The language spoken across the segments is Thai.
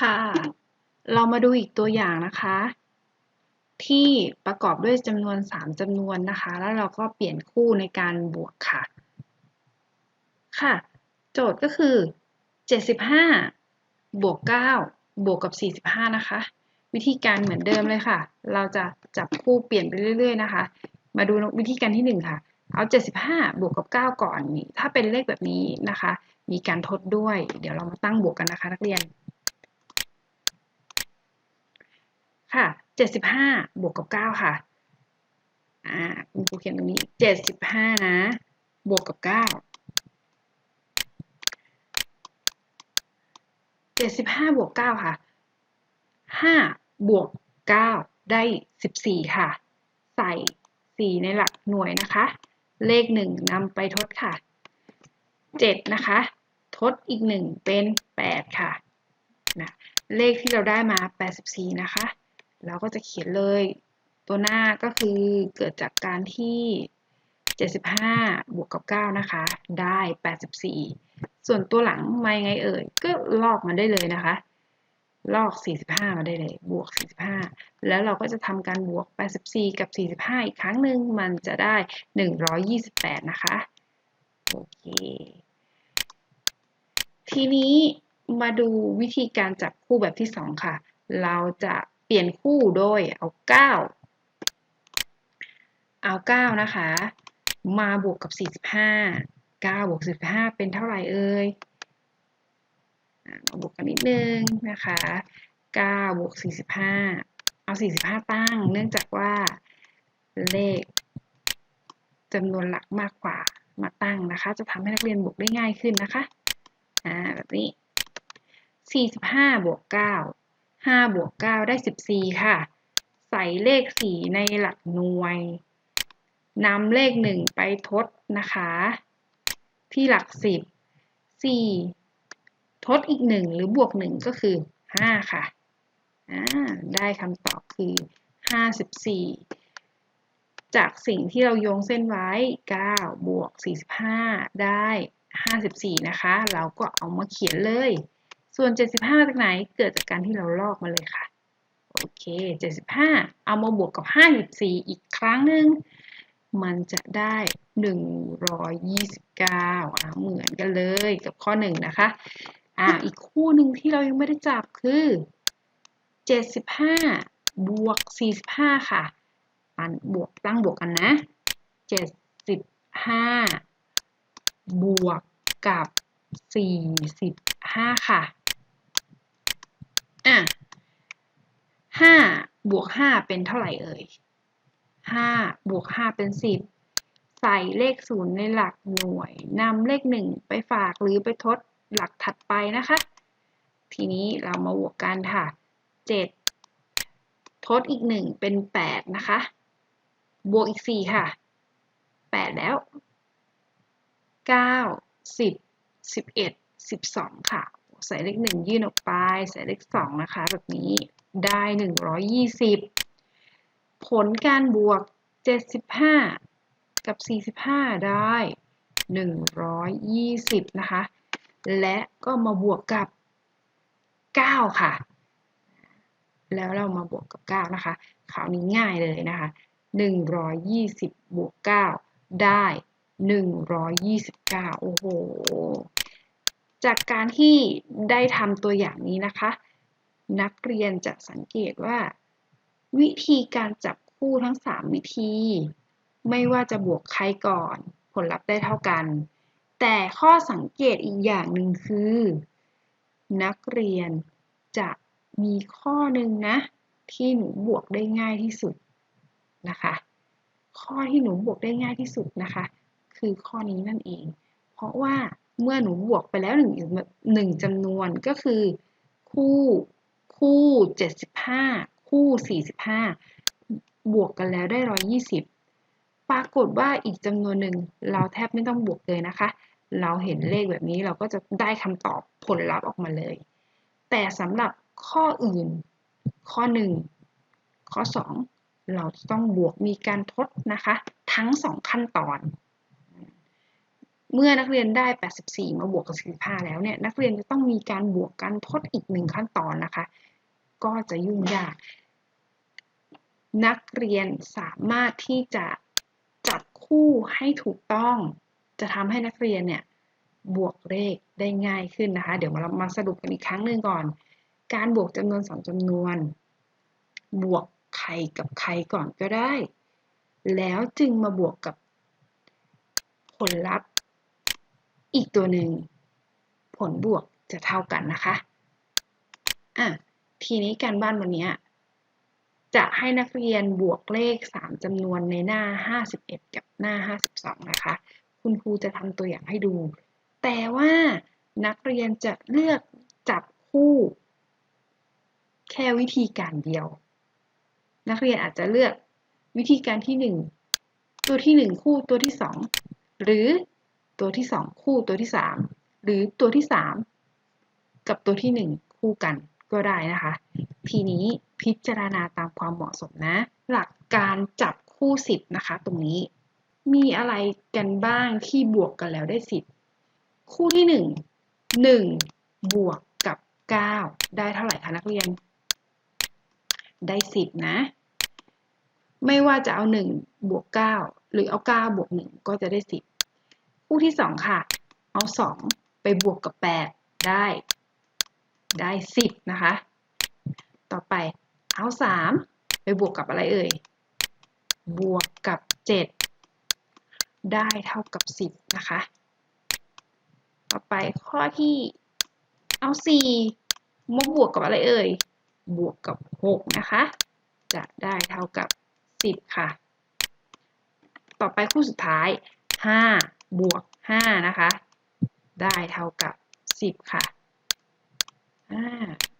ค่ะ เรามาดูอีกตัวอย่างนะคะ ที่ประกอบด้วยจำนวน 3จำนวนนะคะ แล้วเราก็เปลี่ยนคู่ในการบวกค่ะ ค่ะ โจทย์ก็คือ 75 บวก 9 บวกกับ 45 นะคะ วิธีการเหมือนเดิมเลยค่ะ เราจะจับคู่เปลี่ยนไปเรื่อย ๆ นะคะ มาดูวิธีการที่ 1 ค่ะ เอา 75 บวกกับ 9 ก่อนนี่ถ้าเป็นเลขแบบนี้นะคะ มีการทดด้วย เดี๋ยวเรามาตั้งบวกกันนะคะ นักเรียน ค่ะ 75 บวกกับ 9 ค่ะ อ่าคุณครูเขียนตรงนี้ 75 นะ บวกกับ 9 75 บวก 9 ค่ะ 5 บวก 9 ได้ 14 ค่ะ ใส่ 4 ในหลักหน่วยนะคะ เลข 1นำไปทดค่ะ 7 นะคะ ทดอีก 1 เป็น 8 ค่ะนะเลขที่เราได้มา 84 นะคะ เราก็จะเขียนเลย ตัวหน้าก็คือเกิดจากการที่ 75 บวกกับ 9 นะคะ ได้ 84 ส่วนตัวหลังมายังไงเอ่ย ก็ลอกมาได้เลยนะคะ ลอก 45 มาได้เลย บวก 45 แล้วเราก็จะทำการบวก 84 กับ 45 อีกครั้งหนึ่งมันจะได้ 128 นะคะ โอเค ทีนี้มาดูวิธีการจับคู่แบบที่ 2 ค่ะ เราจะ เปลี่ยนคู่โดยเอา 9 เอา 9 นะคะ มาบวกกับ 45 9บวก45 เป็นเท่าไหร่เอ่ยบวกกันนิดนึงนะคะ9บวก45 เอา 45 ตั้ง เนื่องจากว่าเลขจำนวนหลักมากกว่ามาตั้งนะคะ จะทำให้นักเรียนบวกได้ง่ายขึ้นนะคะ อ่าแบบนี้ 45 บวก 9 5บวก9ได้ 14 ค่ะ ใส่เลข 4 ในหลักหน่วยนำเลข 1 ไปทดนะคะ ที่หลัก 10 4 ทดอีก 1 หรือบวก 1 ก็คือ 5 ค่ะ ได้คำตอบคือ 54 จากสิ่งที่เราโยงเส้นไว้ 9 บวก 45 ได้ 54 นะคะ เราก็เอามาเขียนเลย ส่วน 75จากไหน เกิดจากการที่เราลอกมาเลยค่ะ โอเค 75 เอามาบวกกับ 54 อีกครั้งหนึ่ง มันจะได้ 129อ่าเหมือนกันเลยกับข้อ 1 นะคะ อ่า อีกคู่หนึ่งที่เรายังไม่ได้จับคือ 75 บวก 45 ค่ะอันบวกตั้งบวกกันนะ 75 บวกกับ 45 ค่ะอะ 5บวก5เป็นเท่าไหร่เอ่ย5บวก5เป็น10ใส่เลข0ในหลักหน่วยนำเลข1ไปฝากหรือไปทดหลักถัดไปนะคะ ทีนี้เรามาบวกกันค่ะ7ทดอีก1เป็น8นะคะ บวกอีก4ค่ะ8แล้ว9 10 11 12ค่ะ ใส่เลข1ยื่นออกไป ใส่เลข2นะคะ แบบนี้ ได้ 120 ผลการบวก 75 กับ 45 ได้ 120 นะคะ และก็มาบวกกับ 9 ค่ะ แล้วเรามาบวกกับ 9 นะคะคราวนี้ง่ายเลยนะคะ 120 บวก 9 ได้ 129 โอ้โห จากการที่ได้ทำตัวอย่างนี้นะคะ นักเรียนจะสังเกตว่า วิธีการจับคู่ทั้ง 3 วิธี ไม่ว่าจะบวกใครก่อน ผลลัพธ์ได้เท่ากัน แต่ข้อสังเกตอีกอย่างหนึ่งคือ นักเรียนจะมีข้อหนึ่งนะ ที่หนูบวกได้ง่ายที่สุดนะคะ ข้อที่หนูบวกได้ง่ายที่สุดนะคะ คือข้อนี้นั่นเอง เพราะว่าเมื่อหนูบวกไปแล้วหนึ่งหนึ่งจำนวนก็คือ คู่ คู่ 75 คู่ 45 บวกกันแล้วได้ 120 ปรากฏว่าอีกจำนวนหนึ่งเราแทบไม่ต้องบวกเลยนะคะ เราเห็นเลขแบบนี้เราก็จะได้คำตอบผลลัพธ์ออกมาเลย แต่สำหรับข้ออื่น ข้อ 1 ข้อ 2 เราต้องบวกมีการทดนะคะ ทั้ง 2 ขั้นตอนเมื่อนักเรียนได้ 84 มาบวกกับ 45 แล้วเนี่ย นักเรียนจะต้องมีการบวกกันทดอีกหนึ่งขั้นตอนนะคะ ก็จะยุ่งยาก นักเรียนสามารถที่จะจับคู่ให้ถูกต้อง จะทำให้นักเรียนเนี่ยบวกเลขได้ง่ายขึ้นนะคะ เดี๋ยวมาเรามาสรุปกันอีกครั้งหนึ่งก่อน การบวกจำนวนสองจำนวน บวกใครกับใครก่อนก็ได้ แล้วจึงมาบวกกับผลลัพธ์อีกตัวหนึ่ง ผลบวกจะเท่ากันนะคะ อะ ทีนี้การบ้านวันนี้จะให้นักเรียนบวกเลข 3จำนวนในหน้า 51 กับหน้า 52 นะคะ คุณครูจะทำตัวอย่างให้ดู แต่ว่านักเรียนจะเลือกจับคู่ แค่วิธีการเดียว นักเรียนอาจจะเลือกวิธีการที่ 1 ตัวที่ 1 คู่ตัวที่ 2 หรือตัวที่ 2 คู่ตัวที่ 3 หรือตัวที่ 3 กับตัวที่ 1 คู่กัน ก็ได้นะคะ ทีนี้พิจารณาตามความเหมาะสมนะ หลักการจับคู่10นะคะ ตรงนี้มีอะไรกันบ้างที่บวกกันแล้วได้10คู่ที่1 1บวกกับ9ได้เท่าไหร่คะนักเรียน ได้10นะ ไม่ว่าจะเอา1บวก9หรือเอา9บวก1ก็จะได้10คู่ที่2ค่ะ เอา2ไปบวกกับ8ได้ ได้ 10 นะคะ ต่อไปเอา 3 ไปบวกกับอะไรเอ่ย บวกกับ 7 ได้เท่ากับ 10 นะคะ ต่อไปข้อที่เอา4มาบวกกับอะไรเอ่ย บวกกับ 6 นะคะ จะได้เท่ากับ 10 ค่ะ ต่อไปคู่สุดท้าย 5 บวก 5 นะคะ ได้เท่ากับ 10 ค่ะ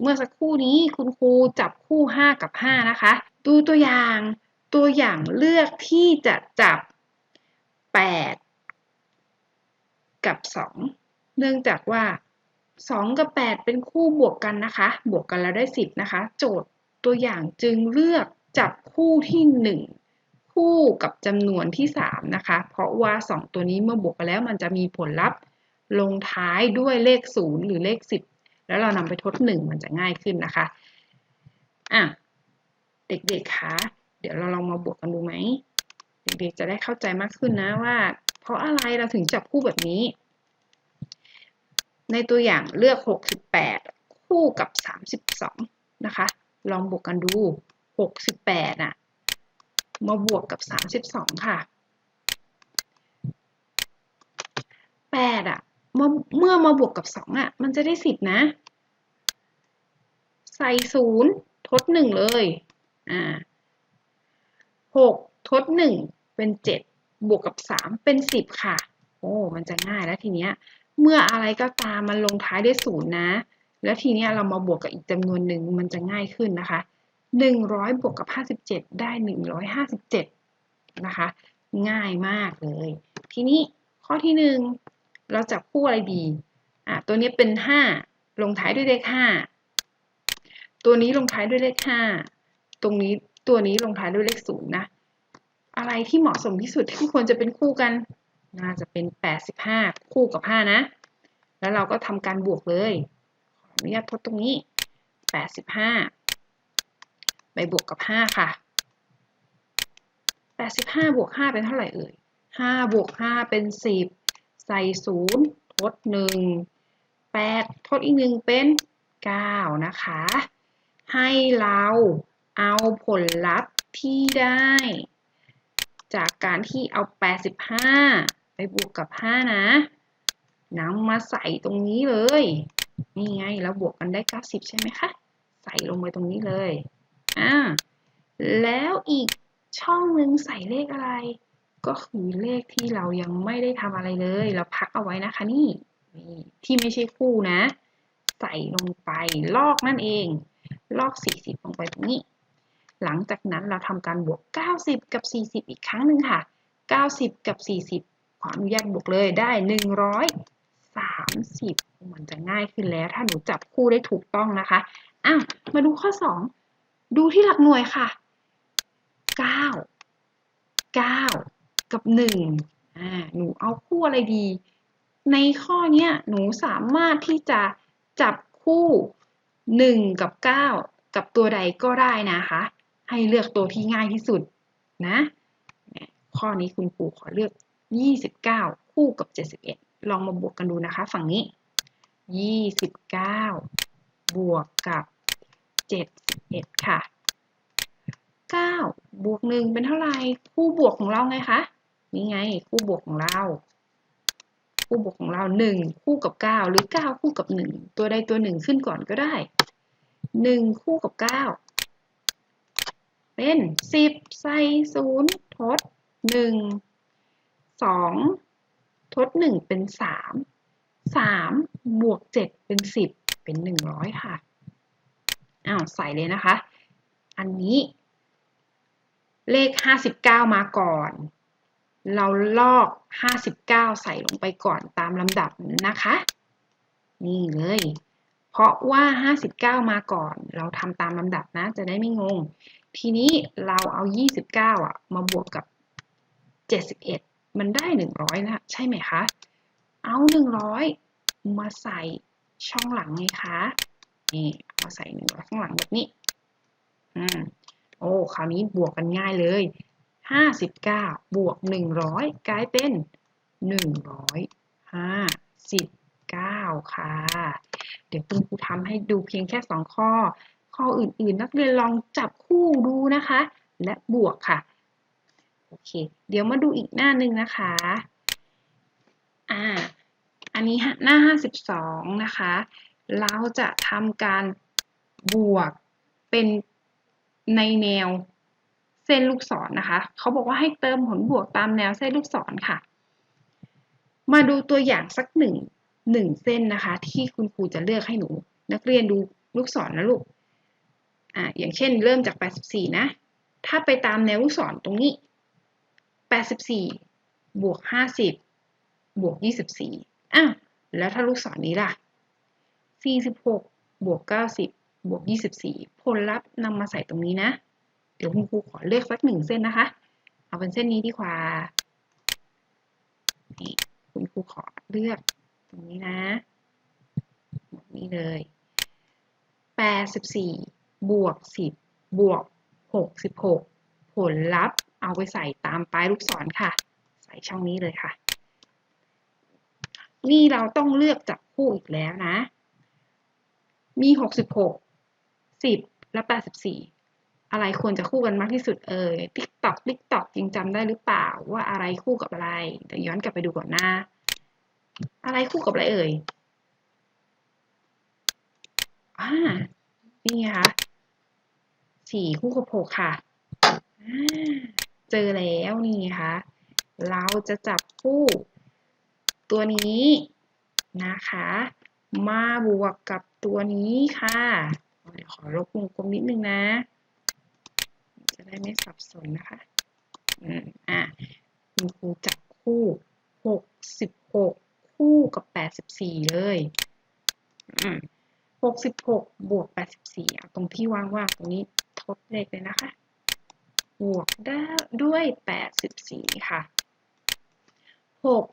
เมื่อสักครู่นี้คุณครูจับคู่ 5 กับ 5 นะคะ ดูตัวอย่างตัวอย่างเลือกที่จะจับ 8 กับ 2 เนื่องจากว่า 2 กับ 8 เป็นคู่บวกกันนะคะ บวกกันแล้วได้ 10 นะคะ โจทย์ตัวอย่างจึงเลือกจับคู่ที่ 1 คู่กับจำนวนที่ 3 นะคะ เพราะว่า 2 ตัวนี้เมื่อบวกกันแล้วมันจะมีผลลัพธ์ลงท้ายด้วยเลข 0 หรือเลข 10 แล้วเรานำไปทด1มันจะง่ายขึ้นนะคะอะเด็กๆคะเดี๋ยวเราลองมาบวกกันดูไหมเด็กๆจะได้เข้าใจมากขึ้นนะว่า เพราะอะไรเราถึงจับคู่แบบนี้ ในตัวอย่างเลือก 68 คู่กับ 32 นะคะ ลองบวกกันดู 68อะมาบวกกับ 32 ค่ะ 8อะ เมื่อมาบวกกับ2อะ มันจะได้10นะ ใส่0ทด1เลย อ่า6ทด1เป็น7บวกกับ3เป็น10ค่ะ โอ้ มันจะง่ายแล้วทีเนี้ย เมื่ออะไรก็ตามมันลงท้ายด้วย0นะ แล้วทีเนี้ยเรามาบวกกับอีกจำนวนหนึ่งมันจะง่ายขึ้นนะคะ100บวกกับ57ได้157นะคะ ง่ายมากเลย ทีนี้ข้อที่1 เราจับคู่อะไรดีอะตัวนี้เป็น5ลงท้ายด้วยเลข5ตัวนี้ลงท้ายด้วยเลข5ตรงนี้ตัวนี้ลงท้ายด้วยเลข0นย์นะ อะไรที่เหมาะสมที่สุดที่ควรจะเป็นคู่กัน น่าจะเป็น85คู่กับ5นะ แล้วเราก็ทำการบวกเลยขออนุญาตทดตรงนี้85ไปบวกกับ5ค่ะ85บห้าบวก5เป็นเท่าไหร่เอ่ย5บวก5เป็น10 ใส่0ทด1 8ทดอีก1เป็น9นะคะ ให้เราเอาผลลัพธ์ที่ได้ จากการที่เอา 85 ไปบวกกับ 5 นะนำมาใส่ตรงนี้เลย นี่ไงเราบวกกันได้ 90 ใช่ไหมคะ ใส่ลงไปตรงนี้เลยอ่าแล้วอีกช่องหนึ่งใส่เลขอะไร ก็คือเลขที่เรายังไม่ได้ทำอะไรเลย เราพักเอาไว้นะคะนี่นี่ที่ไม่ใช่คู่นะ ใส่ลงไปลอกนั่นเอง ลอก 40 ลงไปตรงนี้ หลังจากนั้นเราทำการบวก 90 กับ 40 อีกครั้งหนึ่งค่ะ 90 กับ 40 ขออนุญาตบวกเลยได้ 130 มันจะง่ายขึ้นแล้ว ถ้าหนูจับคู่ได้ถูกต้องนะคะอ้าวมาดูข้อ 2 ดูที่หลักหน่วยค่ะ 9 9 กับ1อ่าหนูเอาคู่อะไรดี ในข้อเนี้ยหนูสามารถที่จะจับคู่1กับ9กับตัวใดก็ได้นะคะ ให้เลือกตัวที่ง่ายที่สุดนะ ข้อนี้คุณครูขอเลือก 29 คู่กับ 71 ลองมาบวกกันดูนะคะ ฝั่งนี้ 29 บวกกับ 71 ค่ะ 9 บวก 1 เป็นเท่าไหร่ คู่บวกของเราไงคะ นี่ไง คู่บวกของเรา คู่บวกของเราหนึ่งคู่กับเก้าหรือเก้าคู่กับหนึ่งตัวใดตัวหนึ่งขึ้นก่อนก็ได้หนึ่งคู่กับเก้าเป็นสิบใส่ศูนย์ทดหนึ่งสองทดหนึ่งเป็นสามสามบวกเจ็ดเป็นสิบเป็นหนึ่งร้อยค่ะอ้าวใส่เลยนะคะ อันนี้ เลขห้าสิบเก้ามาก่อน เราลอก 59 ใส่ลงไปก่อนตามลำดับนะคะ นี่เลย เพราะว่า 59 มาก่อน เราทำตามลำดับนะ จะได้ไม่งง ทีนี้เราเอา 29 อะ มาบวกกับ 71 มันได้ 100 นะ ใช่ไหมคะ เอา 100 มาใส่ช่องหลังไงคะ นี่มาใส่100ข้างหลังแบบนี้ อืม โอ้ คราวนี้บวกกันง่ายเลย 59 บวก 100 กลายเป็น 159 ค่ะ เดี๋ยวคุณครูทำให้ดูเพียงแค่ 2 ข้อ ข้ออื่นๆ นักเรียนลองจับคู่ดูนะคะ และบวกค่ะ โอเค เดี๋ยวมาดูอีกหน้าหนึ่งนะคะ อ่า อันนี้หน้า 52 นะคะ เราจะทำการบวกเป็นในแนว เส้นลูกศรนนะคะเขาบอกว่าให้เติมผลบวกตามแนวเส้นลูกศรค่ะ มาดูตัวอย่างสักหนึ่งหนึ่งเส้นนะคะ ที่คุณครูจะเลือกให้หนู นักเรียนดูลูกศรนนะลูกอ่าอย่างเช่น เริ่มจาก 84 นะ ถ้าไปตามแนวลูกศรตรงนี้ 84 บวก 50 บวก 24อ้าวแล้วถ้าลูกศรนี้ล่ะ 46 บวก 90 บวก 24 ผลลัพธ์นำมาใส่ตรงนี้นะ ดี๋ยวคุณครูขอเลือกสักหนึ่งเส้นนะคะ เอาเป็นเส้นนี้ดีกว่า นี่คุณครูขอเลือกตรงนี้นะนี้เลย84บวก10บวก66 ผลลัพธ์เอาไปใส่ตามปลายลูกศรค่ะ ใส่ช่องนี้เลยค่ะ นี่เราต้องเลือกจับคู่อีกแล้วนะ มี 66 10 และ 84 อะไรควรจะคู่กันมากที่สุดเอ่ยติ๊กตอกติ๊กตอกยังจำได้หรือเปล่าว่าอะไรคู่กับอะไรเดี๋ยวย้อนกลับไปดูก่อนนะอะไรคู่กับอะไรเอ่ยอ่านี่ไงคะสี่คู่กับหกค่ะเจอแล้วนี่ไงคะเราจะจับคู่ตัวนี้นะคะ มาบวกกับตัวนี้ค่ะเดี๋ยวขอลบวงกลมนิดนึงนะ ได้ไม่สับสนนะคะอืมอะคุณครูจับคู่หกสิบหกคู่กับแปดสิบสี่เลยอืมหกสิบหกบวกแปดสิบสี่เอาตรงที่ว่างๆ ตรงนี้ทดเลขเลยนะคะ บวกได้ด้วยแปดสิบสี่ค่ะหก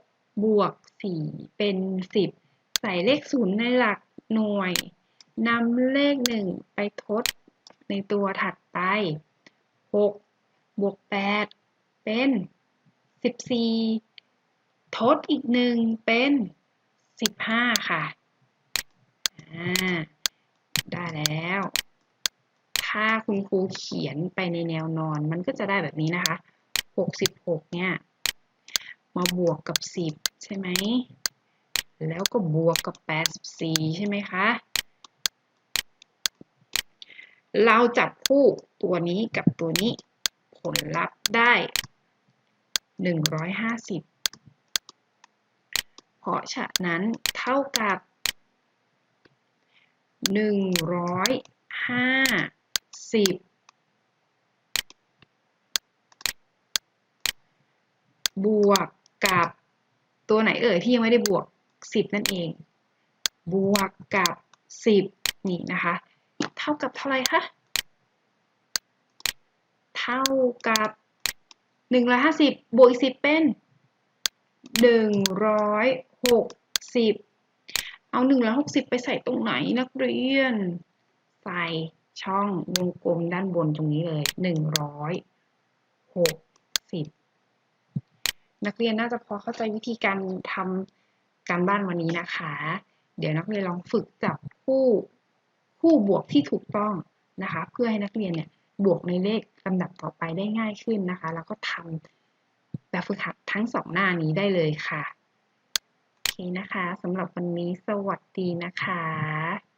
บวกสี่เป็นสิบใส่เลขศูนย์ในหลักหน่วยนำเลขหนึ่งไปทดในตัวถัดไป หกบวกแปดเป็นสิบสี่ทดอีกหนึ่งเป็นสิบห้าค่ะได้แล้ว ถ้าคุณครูเขียนไปในแนวนอนมันก็จะได้แบบนี้นะคะหกสิบหกเนี่ย มาบวกกับสิบใช่ไหม แล้วก็บวกกับแปดสิบสี่ใช่ไหมคะ เราจับคู่ตัวนี้กับตัวนี้ ผลลัพธ์ได้หนึ่งร้อยห้าสิบเพราะฉะนั้นเท่ากับหนึ่งร้อยห้าสิบบวกกับตัวไหนเอ่ยที่ยังไม่ได้บวกสิบนั่นเอง บวกกับสิบนี่นะคะ เท่ากับเท่าไรคะ เท่ากับหนึ่งร้อยห้าสิบบวกอีกสิบเป็นหนึ่งร้อยหกสิบเอาหนึ่งร้อยหกสิบไปใส่ตรงไหนนักเรียน ใส่ช่องวงกลมด้านบนตรงนี้เลยหนึ่งร้อยหกสิบนักเรียนน่าจะพอเข้าใจวิธีการทำการบ้านวันนี้นะคะ เดี๋ยวนักเรียนลองฝึกจับคู่ คู่บวกที่ถูกต้องนะคะ เพื่อให้นักเรียนเนี่ยบวกในเลขลำดับต่อไปได้ง่ายขึ้นนะคะ แล้วก็ทำแบบฝึกหัดทั้งสองหน้านี้ได้เลยค่ะ โอเคนะคะสำหรับวันนี้สวัสดีนะคะ